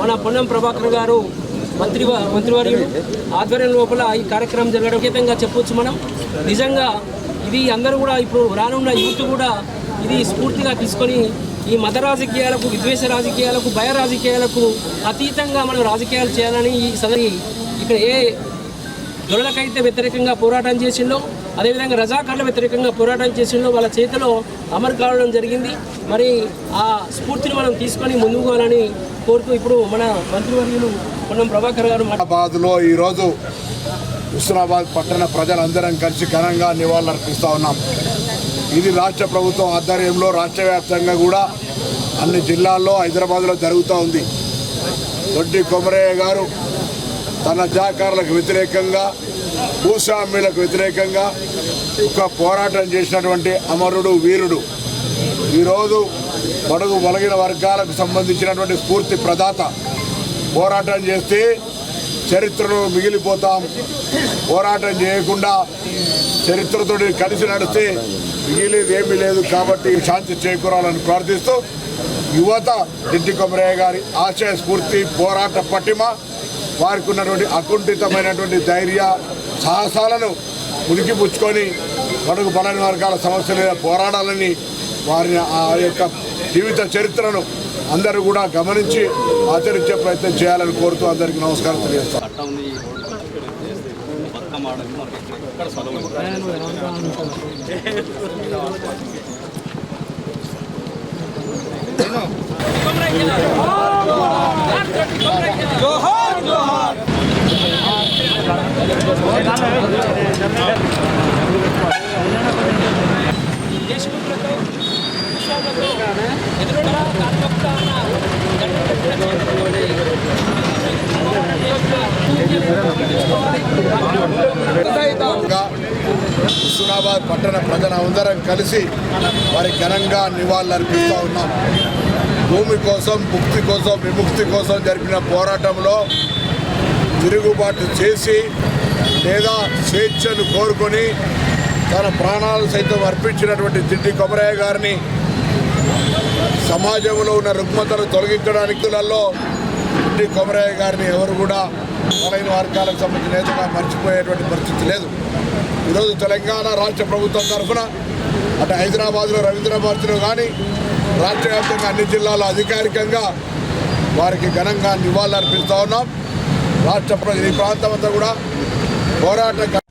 మన పొన్నం ప్రభాకర్ గారు మంత్రి మంత్రివర్యుడు ఆధ్వర్యం లోపల ఈ కార్యక్రమం జరగడం ఖచ్చితంగా చెప్పొచ్చు మనం. నిజంగా ఇది అందరూ కూడా ఇప్పుడు రానున్న యూత్ కూడా ఇది స్ఫూర్తిగా తీసుకొని ఈ మత రాజకీయాలకు విద్వేష రాజకీయాలకు భయ రాజకీయాలకు అతీతంగా మనం రాజకీయాలు చేయాలని ఈ సదరి ఇక్కడ ఏ దొరలకైతే వ్యతిరేకంగా పోరాటం చేసిండో అదేవిధంగా రజాకార్ల వ్యతిరేకంగా పోరాటం చేసిన వాళ్ళ చేతిలో అమరు కావడం జరిగింది. మరి ఆ స్ఫూర్తిని మనం తీసుకొని ముందుకు పోవాలని కోరుతూ ఇప్పుడు మన మంత్రివర్యులు పొన్నం ప్రభాకర్ గారు హైదరాబాద్లో ఈరోజు హుస్నాబాద్ పట్టణ ప్రజలందరం కలిసి ఘనంగా నివాళులర్పిస్తూ ఉన్నాం. ఇది రాష్ట్ర ప్రభుత్వం ఆధ్వర్యంలో రాష్ట్ర వ్యాప్తంగా కూడా అన్ని జిల్లాల్లో హైదరాబాద్లో జరుగుతూ ఉంది. దొడ్డి కొమరయ్య గారు తన జాకారులకు వ్యతిరేకంగా భూస్వామ్యులకు వ్యతిరేకంగా ఒక పోరాటం చేసినటువంటి అమరుడు వీరుడు. ఈరోజు బడుగు బలగిన వర్గాలకు సంబంధించినటువంటి స్ఫూర్తి ప్రదాత. పోరాటం చేస్తే చరిత్రలో మిగిలిపోతాం. పోరాటం చేయకుండా చరిత్రతో కలిసి నడిస్తే మిగిలేదు ఏమీ లేదు కాబట్టి శాంతి చేకూరాలని ప్రార్థిస్తూ యువత రెడ్డి కొమరయ్య గారి ఆశయ స్ఫూర్తి పోరాట పటిమ వారికి ఉన్నటువంటి అకుంఠితమైనటువంటి ధైర్య సాహసాలను ఉడికిపుచ్చుకొని మనకు బలని వర్గాల సమస్య మీద పోరాడాలని వారి ఆ యొక్క జీవిత చరిత్రను అందరూ కూడా గమనించి ఆచరించే ప్రయత్నం చేయాలని కోరుతూ అందరికీ నమస్కారం తెలియజేస్తాను. జోహో ఉంది ఈ రోడ్డు బతుకమ్మ ఆడడానికి మనకి ఎక్కడ సెలవు లేదు. దేశముఖులతో విశ్వాలతో ఎదురుగా కార్యకర్తల హుస్నాబాద్ పట్టణ ప్రజలందరం కలిసి వారి ఘనంగా నివాళులర్పిస్తూ ఉన్నాం. భూమి కోసం ముక్తి కోసం విముక్తి కోసం జరిపిన పోరాటంలో తిరుగుబాటు చేసి లేదా స్వేచ్ఛను కోరుకొని తన ప్రాణాలు సైతం అర్పించినటువంటి తిట్టి కొమరయ్య గారిని సమాజంలో ఉన్న రుగ్మతను తొలగించడానికి తిట్టి కొమరయ్య గారిని ఎవరు కూడా బలైన వర్గాలకు సంబంధించిన నేతగా మర్చిపోయేటువంటి పరిస్థితి లేదు. ఈరోజు తెలంగాణ రాష్ట్ర ప్రభుత్వం తరఫున అటు హైదరాబాద్లో రవీంద్రభారతిలో కానీ రాష్ట్ర వ్యాప్తంగా అన్ని జిల్లాల్లో అధికారికంగా వారికి ఘనంగా నివాళులర్పిస్తూ ఉన్నాం. రాష్ట్ర ఈ ప్రాంతం అంతా కూడా పోరాట